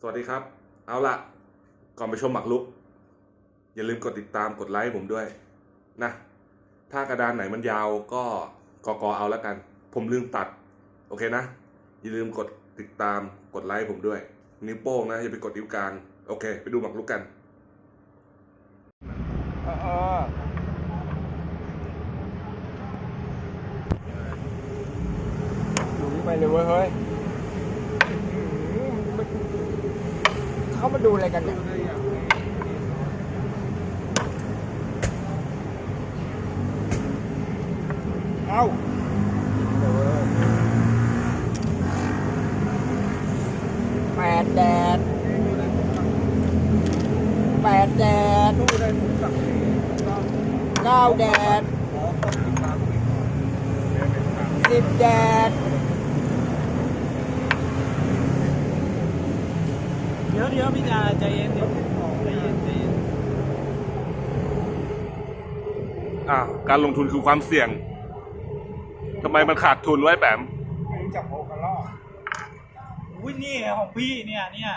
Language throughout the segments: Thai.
สวัสดีครับ เอาละก่อนไปชมหมักลุก อย่าลืมกดติดตามกดไลค์ผมด้วยนะถ้ากระดานไหนมันยาวก็กอกอเอาแล้วกัน ผมลืมตัด โอเคนะ อย่าลืมกดติดตามกดไลค์ผมด้วย นิ้วโป้งนะ อย่าไปกดนิ้วกลาง โอเค ไปดูหมักลุกกันเออเออดูนี่ไปเลยเว้ยเฮ้ยอื้อหือมัน เขามาดูอะไรกันเนี่ยเอาแปดแดดแปดแดดเก้าแดดสิบแดด เดี๋ยวเดี๋ยวพี่จาใจเย็นเดี๋ยวใจเย็นใจเย็นอ่าการลงทุนคือความเสี่ยงทำไมมันขาดทุนไว้แปมรู้จักโอกระลอกอุ้ยนี่ของพี่เนี่ยเนี่ย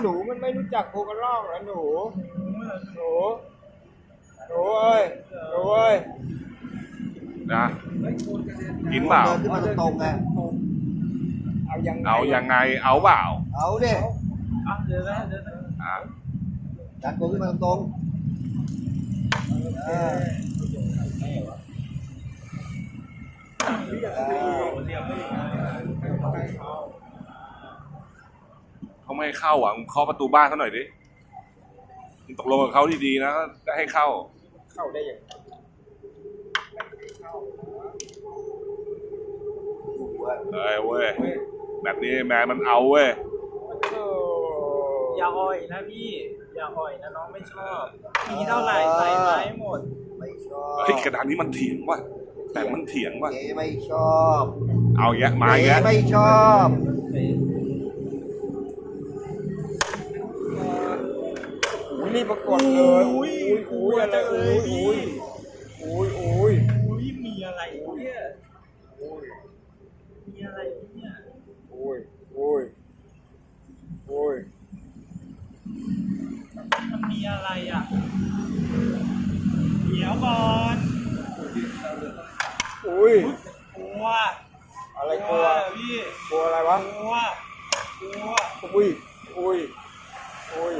หนูมันไม่รู้จักโอกระลอกเหรอหนูหนู หนูเอ้ย หนูเอ้ย นะกินเปล่าเดินขึ้นมาตรงๆไงเอายังไงเอายังไงเอาเปล่าเอาดิอะเดี๋ยวนะเดี๋ยวนะอะจัดตัวขึ้นมาตรงๆเออเออเขาไม่ให้เข้าอะมึงเคาะประตูบ้านเขาหน่อยดิมึงตกลงกับเขาดีๆนะจะให้เข้า เข้าได้ยังไง ถูก เว้ยเอ้ยเว้ยแบบนี้แมนมันเอาเว้ยโอ้อย่าอ่อยนะพี่ อย่าอ่อยนะน้องไม่ชอบมีเท่าไหร่ใส่ไม้หมด ไม่ชอบเฮ้ยกระดานนี้มันเถียงว่ะแต่มันเถียงว่ะเจ๊ไม่ชอบเอาแยะมาแยะเจ๊ไม่ชอบอุ้ยรีบประกวดเลยอุ้ยอุ้ยอะไรอุ้ยอุ้ยอุ้ยอุ้ย อุ้ยมีอะไรเนี่ยมีอะไรเนี่ย อุ้ยอุ้ยอุ้ย มันมีอะไรอะ เดี๋ยวก่อน อุ้ย กลัว อะไรกลัว พี่ กลัวอะไรวะ กลัวกลัว อุ้ย อุ้ย อุ้ย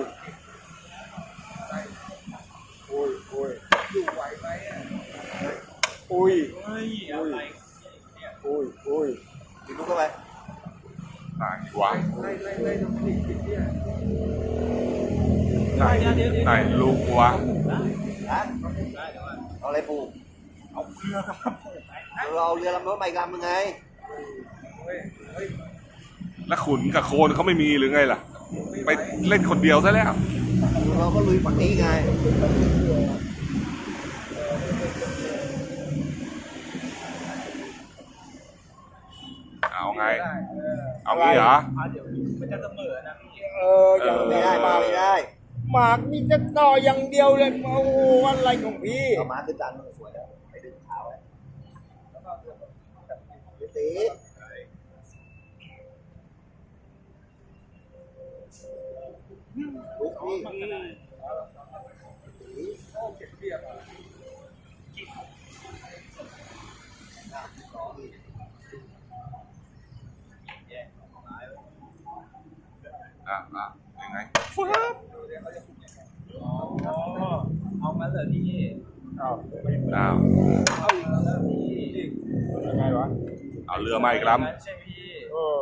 อุ้ย อุ้ย อยู่ไหวไหม อุ้ยเฮ้ยอะไรเนี่ยอุ้ยอุ้ยกินลูกเข้าไปไหนวะไหนเดี๋ยวเดี๋ยวเดี๋ยวไหนลูกวะนะได้เดี๋ยวก่อนเอาอะไรปลูกเอาเรือมาผูกไหมเราเอาเรือลำโน้นไปอีกลำยังไงแล้วขุนกับโคนเขาไม่มีหรือไงล่ะ ไปเล่นคนเดียวซะแล้ว เราก็ลุยฝั่งนี้ไง รออะเดี๋ยวมันจะเสมอนะพี่เอออย่างไม่นี้ได้มาไม่ได้ หมากมีจะต่ออย่างเดียวเลยโอ้โหอะไรของพี่เอามาขึ้นจานมันสวยแล้วไปดึงเท้าไว้ตีลุกนี่ มันก็ได้ อะอะยังไงอ๋อเอางั้นเหรอพี่อ้าวอ้าวเอาอีกแล้วเหรอพี่ยังไงวะเอาเรือมาอีกลงั้นใช่พี่เออ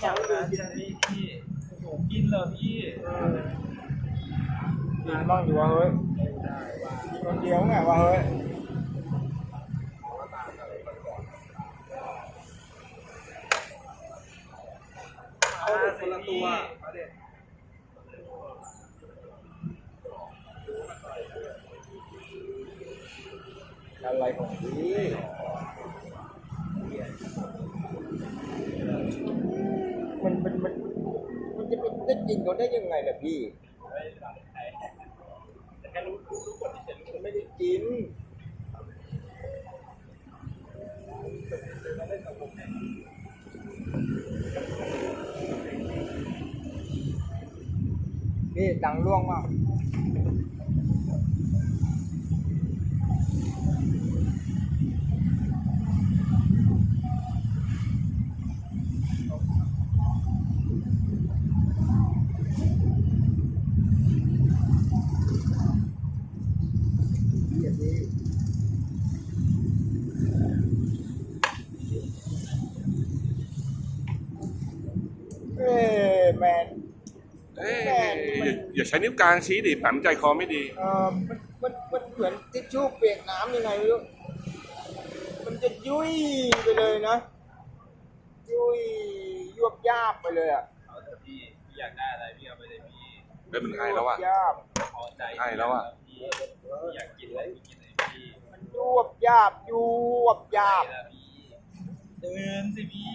อย่างนั้นใช่พี่พี่โอ้โหกินเหรอพี่กินบ้างดีวะเฮ้ยกินคนเดียวไงวะเฮ้ย ตัวอะไรของพี่มันมันมันมันจะเป็นได้กินเขาได้ยังไงล่ะพี่แต่แค่รู้รู้กฎที่เฉยมันไม่ได้กิน นี่ดังร่วงมาก ช้นิ้วกลางชี้ดิแปมใจคอไม่ดี เออมันมันมันเหมือนทิชชู่เปียกน้ำยังไงไม่รู้ มันจะยุ่ยไปเลยนะ ยุ่ยยวบยาบไปเลยอะเอาเถอะพี่พี่อยากได้อะไรพี่เอาไปเลยพี่เฮ้ยมันไอแล้วอะ ยวบยาบพอใจใช่แล้วอะ พี่พี่อยากกินอะไรพี่กินเลยพี่มันยวบยาบยวบยาบใช่แล้วพี่เดินสิพี่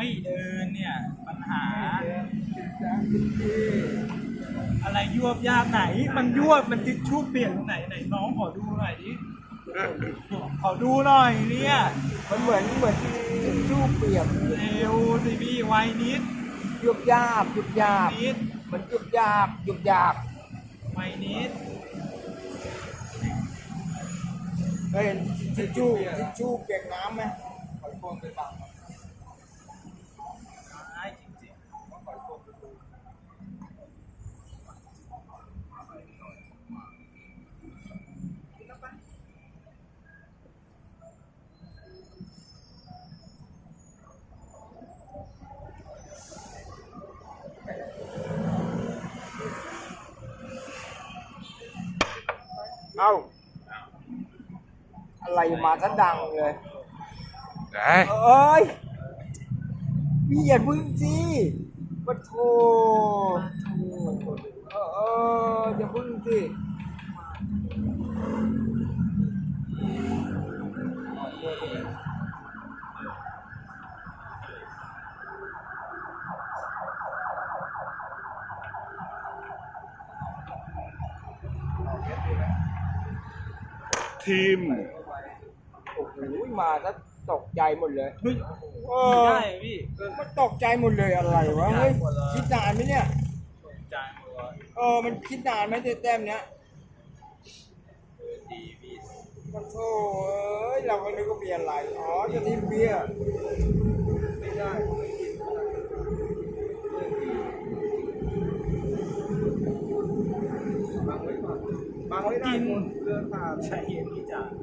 ไม่เดินเนี่ย ปัญหา อะไรยวบยากไหน มันยวบมันทิชชู่เปลี่ยนตรงไหนไหนน้องขอดูหน่อยดิขอดูหน่อยเนี่ย มันเหมือนเหมือนทิชชู่เปียกเร็วสิพี่ไวนิดยวบยาบยุบยาบนิดมันยุบยาบยุบยาบไวนิดเคยเห็นทิชชู่ทิชชู่เปียกน้ำไหมขอโทษไปบ้าง ใช่จริงๆ เอ้า อะไรมาซะดังเลยเอ้ยเอ้ยพี่อย่าพึ่งสิปะโถเออเอออย่าพึ่งสิทีมโอ้โห มาซะตกใจหมดเลยเฮ้ยเอได้อพี่มันตกใจหมดเลยอะไรวะเฮ้ยคิดนานไหมเนี่ยจานหมดเลยเออมันคิดนานไหมแต้มเนี้ยเออดีพี่มันโธ่เอ้ยเราก็นึกว่ามีอะไรอ๋อจะทิ้งเบียร์ไม่ได้ไม่กินบังไว้ก่อนบังไว้ได้หมดเรื่องตามใช่เย็นพี่จ๋าเอา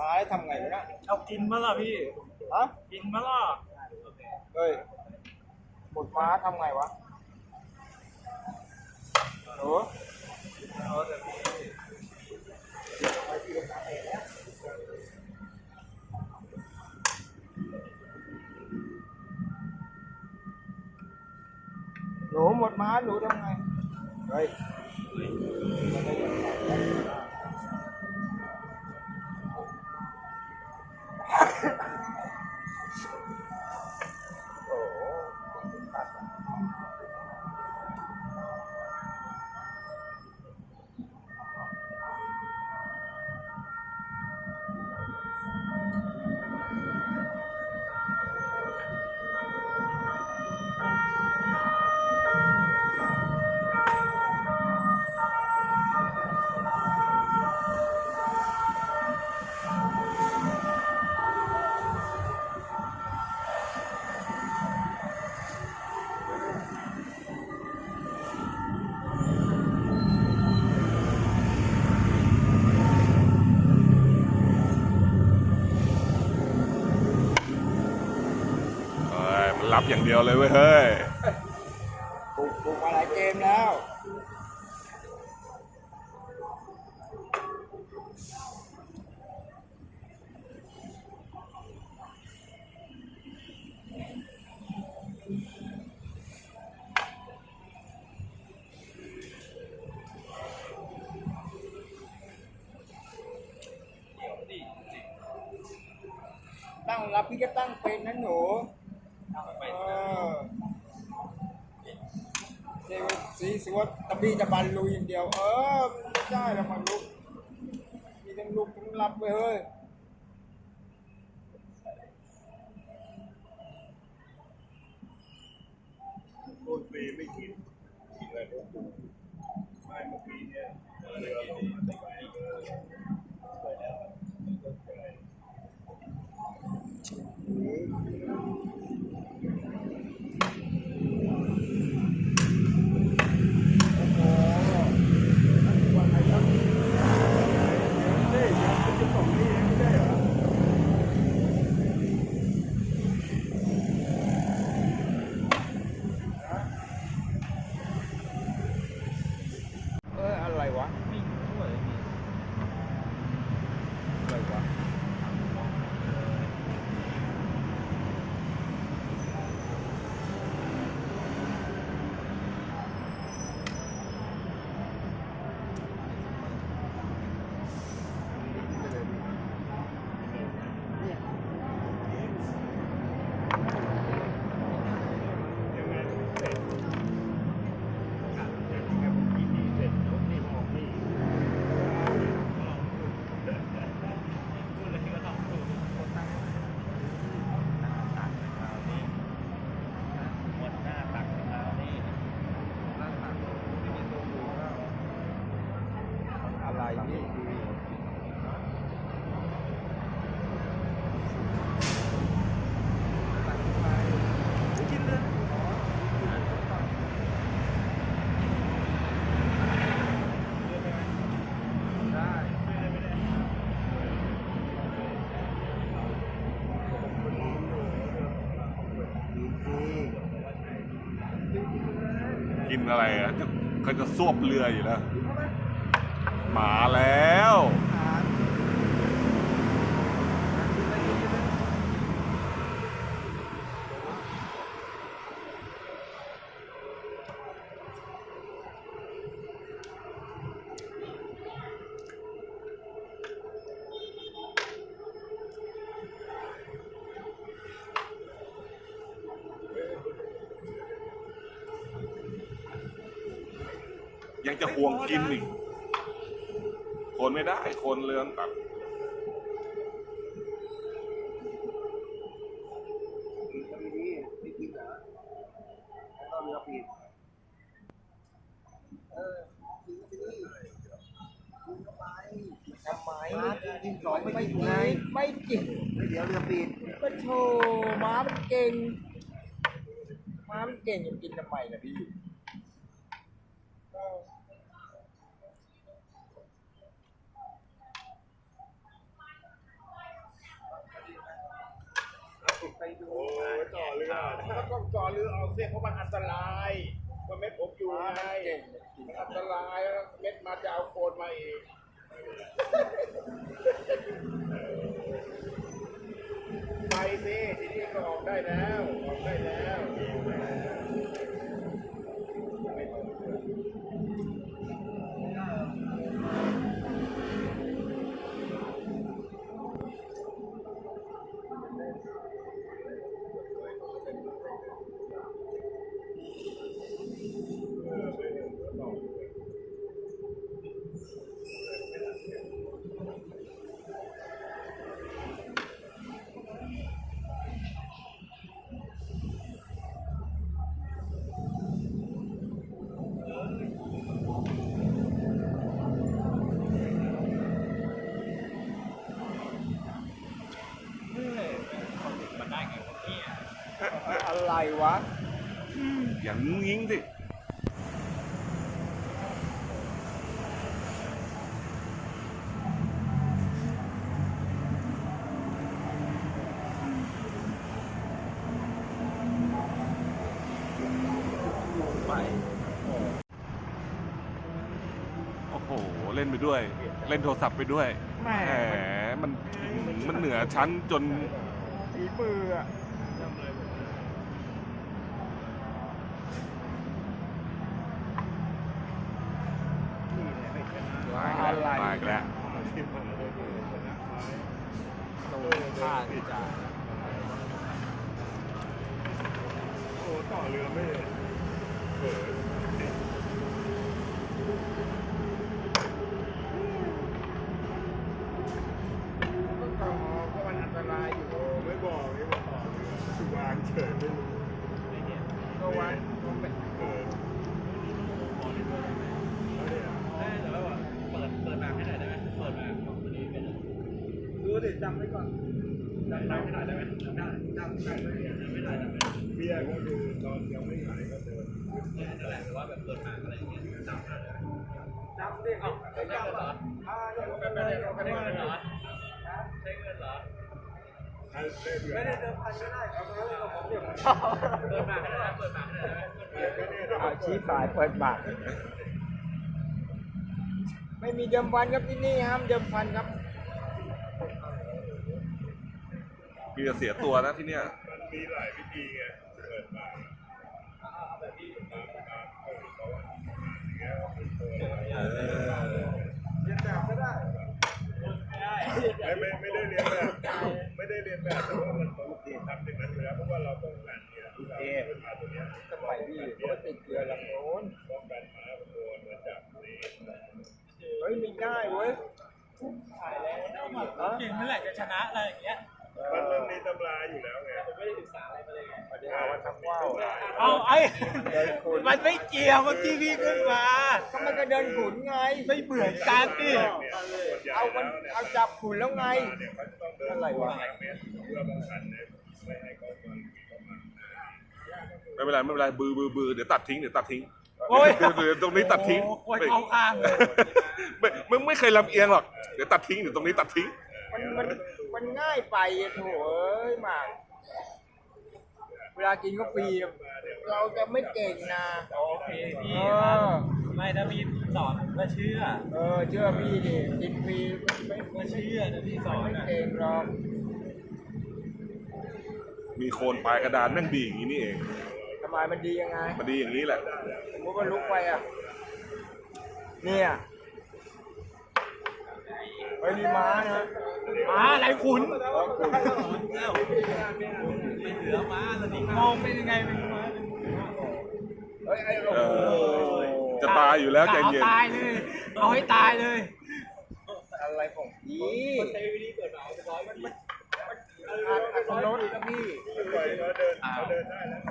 หมดไม้ทำไงวะเนี่ยเอากินมาล่ะพี่ ฮะกินมาล่ะเฮ้ยหมดม้าทำไงวะโหนูหนูหมดม้าหนูทำไง เฮ้ย Yeah. บอย่างเดียวเลยเว้ยเฮ้ยปลุกปลุกมาหลายเกมแล้ว ตั้งรับพี่ก็ตั้งเป็นนะหนู เออเทว สีสวดตะบี้ตะบันลุยอย่างเดียว เออไม่ได้แล้วมันลุก มีทั้งลุกทั้งรับไปเฮ้ยโดนฟรีไม่กินกินอะไรก็ไม่เมื่อกี้เนี่ยเรือลงมาได้ไหมเออไปแล้วมันก็เกิด เอออะไรวะ ไม่ช่วยพี่ อะไรวะ ยังไงเสร็จครับอย่างนี้ผมกินดีเสร็จยกนี่ออกนี่ พูดเลยก็ต้องพูดคนตั้งตัดคราวนี้หมดหน้าตักคราวนี้หน้าตักไม่มีตัวหูแล้ว อะไรนี่ กินเลย กิน อะไรอะจะก็จะซวบเรืออยู่แล้ว มาแล้ว ยังจะห่วงกินอีกคนไม่ได้ คนเรือนตัดดีๆไม่กินเหรอแล้วก็เรือปิดเออกินก็ไปดิกินก็ไปทำไมมากินกินสองไม่ไม่กินไงไม่กินเดี๋ยวเรือปิดก็โชว์ม้ามันเก่งม้ามันเก่งจะกินทำไมล่ะพี่เออ ไปดูต่อเรือถ้าต้องต่อเรือเอาเส้นเพ ราะมันอันตรายว่าเม็ดผมอยู่ไงมันอันตรายแล้วเม็ดมาจะเอาโคนมาอีกไปสิทีนี้ก็ออกได้แล้วออกได้แล้ว วะ อย่างงุ้งยิโอ้โห เล่นไปด้วย เล่นโทรศัพท์ไปด้วย แหมแมัน มันเหนือชั้นจนสีมืออ อะไรมาอีกแล้วที่มันเลยชนะไม้โตฆ่าที่จ่าโอ้ต่อเรือไม่เปิดก็มันอันตรายอยู่ โอ้ไม่บอกไม่บอกต่อเรือวางเฉยไม่รู้ ก็วันมันเป็น เปิดแล้วเนี่ย เปิดเปิดมาให้หน่อยได้ไหมเปิดมาวันนี้เป็น ดูดิจำไว้ก่อนได้ให้หน่อยได้ไหมจำได้จำได้ไม่ได้จำไม่ได้เบี้ยก็คือตอนยังไม่หายก็เดินนั่นแหละแต่ว่าแบบเปิดมาอะไรอย่างเงี้ยจำได้จำดิเอ้าไม่จำเหรออ่าเดี๋ยวกันเลยเดี๋ยวกันใช้เลเงินหรอใช้เงินเหรอถ้เล่นเรือไม่ได้เดิมพันก็ได้เอาไปเลยเอาของเดี๋ยวเปิดมาให้หน่อยเปิดมาให้หน่อยเรือก็เนี่ยเอาชี้สายเปิดปากไม่มีเดิมพันครับที่นี่ห้ามเดิมพันครับ มีแต่เสียตัวนะที่เนี้ยมีหลายวิธีไงเปิดมาเรียนแบบก็ได้ไม่ไม่ไม่ได้เรียนแบบไม่ได้เรียนแบบแต่ว่ามันต้องทำอย่างนั้นอยู่แล้วเพราะว่าเราป้องกันเนี่ยเราขึ้นมาตัวเนี้ยสมัยพี่ผมก็ติดเรือลำโน้นป้องกันมาโดนมาจับนี่เฮ้ยมีง่ายเว้ยถ่ายแล้วเก่งเมื่อไหร่จะชนะอะไรอย่างเงี้ย มันมันมีตำราอยู่แล้วไงไม่ได้ศึกษาอะไรมาเลยไงเดี๋ยวเอามาทำว่าวเอาไอ้เดินขุนมันไม่เกี่ยวเมื่อกี้พี่ขึ้นมาก็มันก็เดินขุนไง ไม่เหมือนกันดิเนี่ยส่วนใหญ่เอามันแล้วเนี่ยเอาจับขุนแล้วไงเนี่ยเขาจะต้องเดินอะไรวะแข่งเนี่ยเพื่อป้องกันเนี่ยไม่ให้เขามันมีเข้ามาไม่เป็นไรไม่เป็นไรบือบือบือเดี๋ยวตัดทิ้งเดี๋ยวตัดทิ้งโอ้ยเดี๋ยวเดี๋ยวตรงนี้ตัดทิ้งโอ้โหเข้าข้างเลยไม่ไม่ไม่เคยลำเอียงหรอกเดี๋ยวตัดทิ้งเดี๋ยวตรงนี้ตัดทิ้งมัน มันมันง่ายไปอะโถเอ้ยหมาก เวลากินก็ฟรีเราจะไม่เก่งนะ โอเคเอพี่อไม่ถ้าพี่สอนผมก็เชื่อเออเชื่อพี่ดิกินฟรีไม่ก็ไม่เชื่อนะพี่สอนไม่อะ เก่งหรอก มีโคนปลายกระดานแม่งดีอย่างนี้นี่เองทำไมมันดียังไง มันดีอย่างนี้แหละ สมมติว่าลุกไปอะ เนี่ย เฮ้ยนี่ม้านะ ม้าอะไรขุนเออขุนไม่เหลือม้าแล้วนี่มองเป็นยังไงเป็นม้าเฮ้ยไอ้โอ้เอโหอจะตายอยู่แล้วใจเย็นอาตายเลย เอาให้ตายเลย อะไรของพี่ใช้วิธีเปิดมาเอาไปร้อยมันอัดอัดรถนะพี่ปล่อยเขาเดินเขาเดินได้แล้ว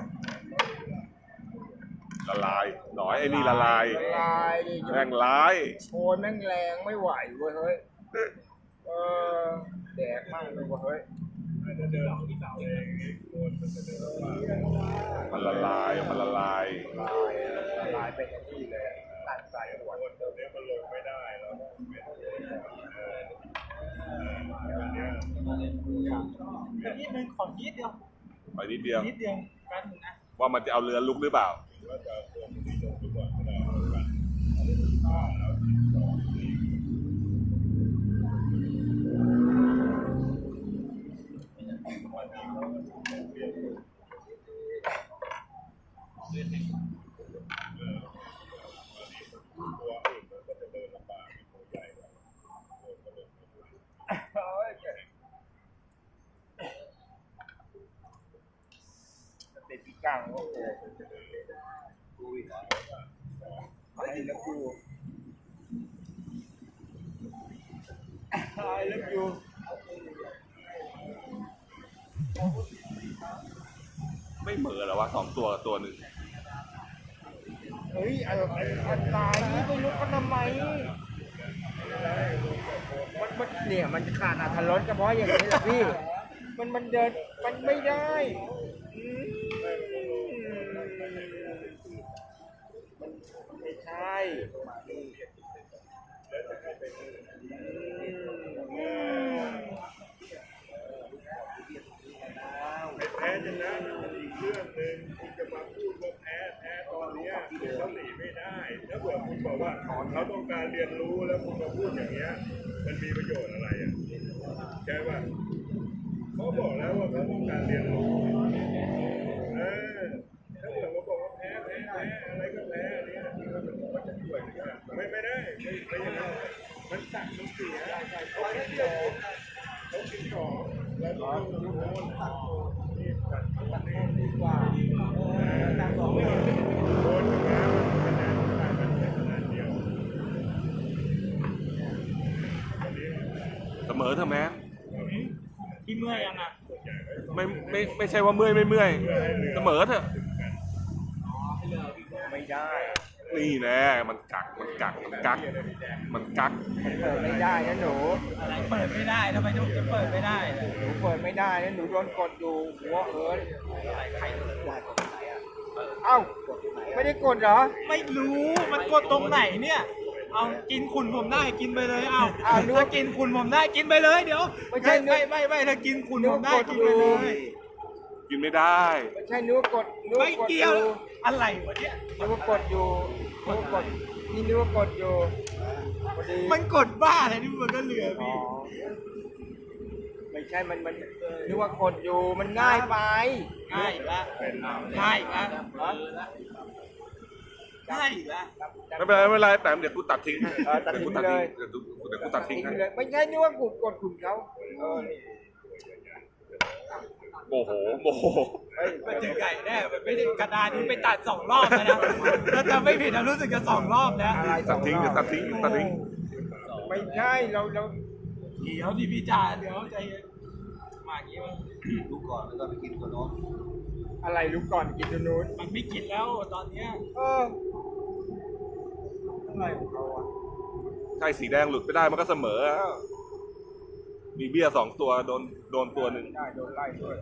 ละลายหน่อยไอ้นี่ละลายละลายดิแม่งร้ายโชนแม่งแรงไม่ไหวเว้ยเฮ้ยเออแดกมากเลยเว้ยเฮ้ยอาจจะเดินเองโคนมันจะเดินลำบากมันละลายมันละลายลายละลายไปอย่างนี้เลยตัดสายหัวโคนตรงนี้มันลงไม่ได้แล้วไม่ได้เอออันเนี้ยนิดนึงขอนิดเดียวไปนิดเดียวนิดเดียวแป๊บนึงนะว่ามันจะเอาเรือลุกหรือเปล่า ตัวอื่นมันก็จะเดินลำบากตัวใหญ่กว่าตัวก็เดินไม่ไหว ติดปีกลางโอ้โหกูอีกเหรอไอ้แล้วกูไอ้แล้วกู ไม่เหมือเหรอวะสองตัวกับตัวหนึ่ง เฮ้ยไอ้ไอ้อันตายนี่ไปลุกกันทำไม มันมันเนี่ยมันจะ ขาดอัธรสเฉพาะอย่างนี้แหละพี่ มันมันเดินมันไม่ได้อืมมันไม่ใช่อืมไม่แพ้ชนะเรื่องหนึ่งคุณจะมาพูดว่าแพ้แพ้ตอนเนี้ยเขาหนีไม่ได้ ถ้าเผื่อคุณบอกว่าเขาต้องการเรียนรู้แล้วคุณมาพูดอย่างเงี้ย มันมีประโยชน์อะไรอะ ใช่ป่ะเขาบอกแล้วว่าเขาต้องการเรียนรู้เออถ้าเผื่อเขาบอกว่าแพ้แพ้แพ้อะไรก็แพ้นี่มันจะช่วยไม่ไม่ได้ไม่ได้มันสั่งมันเสียเขาคิดของเขาคิดของแล้วก็ทุกคนนี่สั่งมันดีกว่าสั่งของโดนมาคะแนนไมันแค่คะแนนเดียวเสมอเถอะแม้ เมื่อยยังอะไม่ไม่ไม่ใช่ว่าเมื่อยไม่เมื่อยเสมอเถอะไม่ได้ นี่แน่มันกักมันกักมันกัก มันกักเปิดไม่ได้นะหนูอะไรเปิดไม่ได้ทำไมจะเปิดไม่ได้หนูเปิดไม่ได้นะหนูโดนกดอยู่หัวเอิญเอ้าไม่ได้กดเหรอ ไม่รู้มันกดตรงไหนเนี่ย เอากินคุณผมได้กินไปเลยเอาอ้าวนึกถ้าว่ากินคุณผมได้กินไปเลย เดี๋ยวไม่ใช่ไม่ไม่ไม่ถ้ากินคุณผมได้นึกว่ากดกินไปเลยกินไม่ได้ ไม่ใช่นึกว่ากดนึกไม่ว่ากดอเกี่ยวยู่อะไรวะเนี่ยนึกว่ากดอยู่นึกว่ากดนี่นึกว่ากดอยู่พอดีมันกดบ้าอะไรที่มันก็เหลืออ๋อพี่ไม่ใช่มันมันนึกว่ากดอยู่มันง่ายไปง่ายอีกแล้วง่ายอีกแล้ว ง่ายอีกแล้วไม่เป็นไรไม่เป็นไรแต่เดี๋ยวกูตัดทิ้งให้เออตัดเดี๋ยวทิ้กูงตัดเลทิ้งยเดี๋ยวกูเดี๋ยวกูตัดทิ้งให้เลยไม่ใช่นึกว่ากดกดขุนเขาเออนี่โมโหโมโหเฮ้ยมันถึงไก่แน่มันไม่ได้กระดานนี้ไปตัดสองรอบแล้วนะถ้าจำไม่ผิดนะรู้สึกจะสองรอบแล้วอะไรตัดทิ้งเดี๋ยวตัดทิ้งเดี๋ยวตัดทิ้งไม่ใช่เราเราเดี๋ยวดิพี่จ่าเดี๋ยวใจเย็นมาอย่างนี้มันดูก่อนแล้วก็ไปกินตัวโน้นอะไรรู้ก่อนกินตัวนู้นมันไม่กินแล้วตอนเนี้ยเออ อะไรของเขาอะใช่สีแดงหลุดไม่ได้มันก็เสมอแล้วมีเบี้ยสองตัวโดนโดนตัวหนึ่ง ได้โดนไล่ด้วย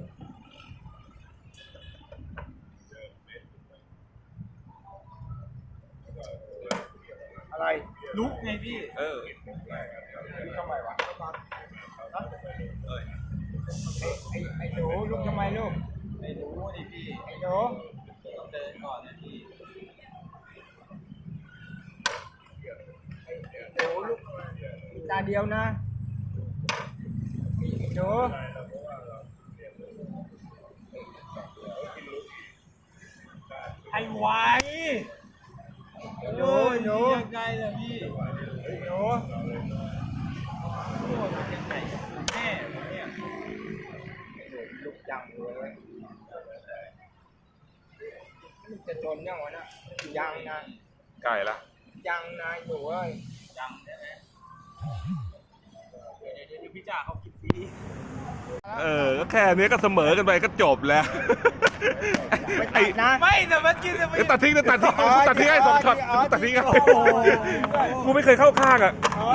อะไรลุกไงพี่เออ ลุกทำไมวะไอ้ไอ้หนูลุกทำไมลูกไอ้รู้ดิพี่ไอ้หนูต้องเดินก่อนนะพี่ หนูลูกมี ตาเดียวนะหนูไอ้ไหวหนูหนูยังไงล่ะพี่หนูโอ้ยยังไงแม่ผมเนี่ยลุกจังเลยลูกจะจนยังวะนะยังนะใกล้ละยังนะหนูเอ้ยยังใช่ไหมเดี๋ยวเดี๋ยว เดี๋ยวพี่จ่าเขากินฟรีเออก็แค่นี้ก็เสมอกันไปก็จบแล้วไม่ไอ้ตัดนะไม่แต่มันกินจะไม่เอ้ยตัดทิ้งนะตัดทิ้งอ๋อตัดทิ้งให้สองช็อตอ๋อตัดทิ้งให้โอ้โหกูไม่เคยเข้าข้างอะ อ๋อ